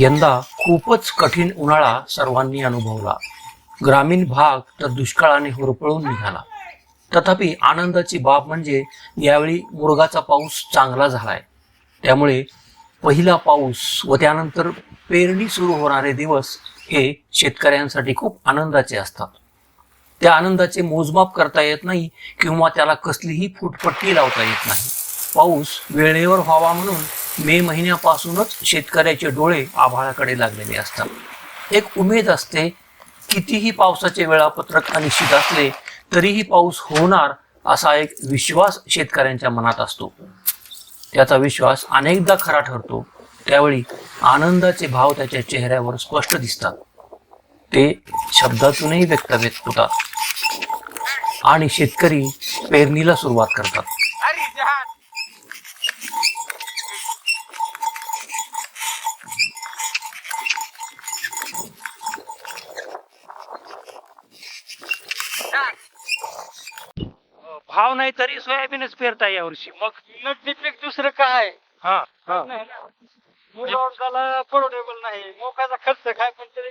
यंदा खूपच कठीण उन्हाळा सर्वांनी अनुभवला. ग्रामीण भाग तर दुष्काळाने होरपळून निघाला. तथापि आनंदाची बाब म्हणजे यावेळी मुरगाचा पाऊस चांगला झालाय. त्यामुळे पहिला पाऊस व त्यानंतर पेरणी सुरू होणारे दिवस हे शेतकऱ्यांसाठी खूप आनंदाचे असतात. त्या आनंदाचे मोजमाप करता येत नाही किंवा त्याला कसलीही फुटपट्टी लावता येत नाही. पाऊस वेळेवर व्हावा म्हणून मे महिन्यापासूनच शेतकऱ्याचे डोळे आभाळाकडे लागलेले असतात. एक उमेद असते कितीही पावसाचे वेळापत्रक अनिश्चित असले तरीही पाऊस होणार असा एक विश्वास शेतकऱ्यांच्या मनात असतो. त्याचा विश्वास अनेकदा खरा ठरतो. त्यावेळी आनंदाचे भाव त्याच्या चेहऱ्यावर स्पष्ट दिसतात. ते शब्दातूनही व्यक्त व्यक्त होतात. आणि शेतकरी पेरणीला सुरुवात करतात. भाव नाही तरी सोयाबीनच पेरताय यावर्षी मग नगदी पीक दुसरं काय? हा नाही ना. त्याला परवडेबल नाही. मोकाचा खर्च काय पण तरी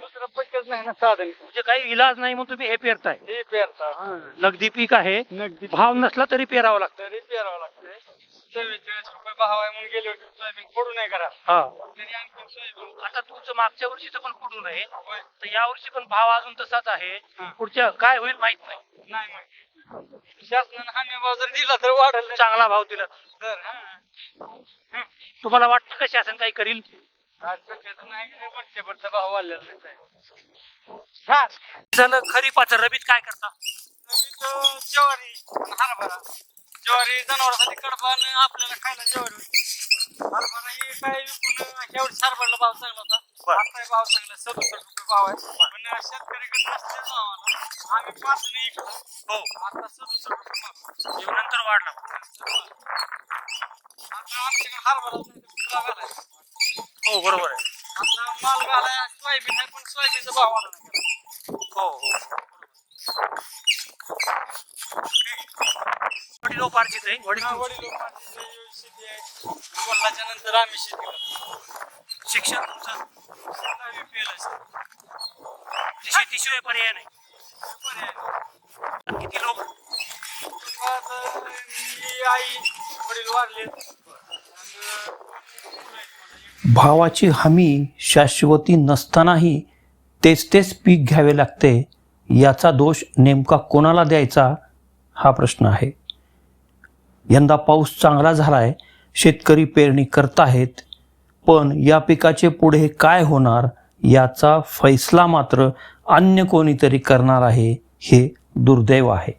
दुसरं पीकच नाही ना साधन. म्हणजे काही इलाज नाही मग तुम्ही हे पेरताय. हे पेरता. नगदी पीक आहे. नगदी भाव नसला तरी पेरावं लागतं. तरी पेरावं लागतंय चव्वेचाळीस रुपये भाव आहे म्हणून गेले होते. सोयाबीन पडू नाही करा. हा. तरी आणखी सोयाबीन. आता तुमचं मागच्या वर्षीचं पण कुठून आहे? होय. तर या वर्षी पण भाव अजून तसाच आहे. हा. पुढच्या काय होईल माहीत नाही. नाही मग शासनानं हमी भाव जर दिला तर वाढल चांगला भाव दिला तर. हा. तुम्हाला वाटतं का शासन काही करील? आज नाही भाव वाढलेला हा झालं खरीपाचं रबीत काय करता? तो ज्वारी हरभरा. ज्वारी जनावरांसाठी कडबा आणि आपल्याला खायला ज्वारी हरभरा ही काय विकून एवढी हरभऱ्याला भाव चांगला होता. आता भाव सदुसष्ट रुपये भाव आहे. पण शेतकऱ्याकडे नसते भावाला आम्ही पाच नाही इकडं हो. आता सदुसष्ट रुपये भाव. येऊन नंतर वाढला. आता आमच्याकडे हरभरा घालाय हो बरोबर आहे. आता माल घालाय सोयाबीन आहे पण सोयाबीनचा भाव वाढला नाही हो हो. वडिलोपार्जित आहे वडील वडील लोकांची शेती आहे वडिलाच्या नंतर आम्ही शेती करतो. शिक्षण तुमचं दहावी fail आहे सर. शेतीशिवाय पर्याय नाही पर्याय किती लोक कुटुंबात अं, मी आई वडील वारले भावाची हमी शाश्वती नसतानाही तेच तेच पीक घ्यावे लागते याचा दोष नेमका कोणाला द्यायचा हा प्रश्न आहे यंदा पाऊस चांगला झालाय शेतकरी पेरणी करताहेत पण या पिकाचे पुढे काय होणार याचा फैसला मात्र अन्य कोणीतरी करणार आहे हे दुर्दैव आहे.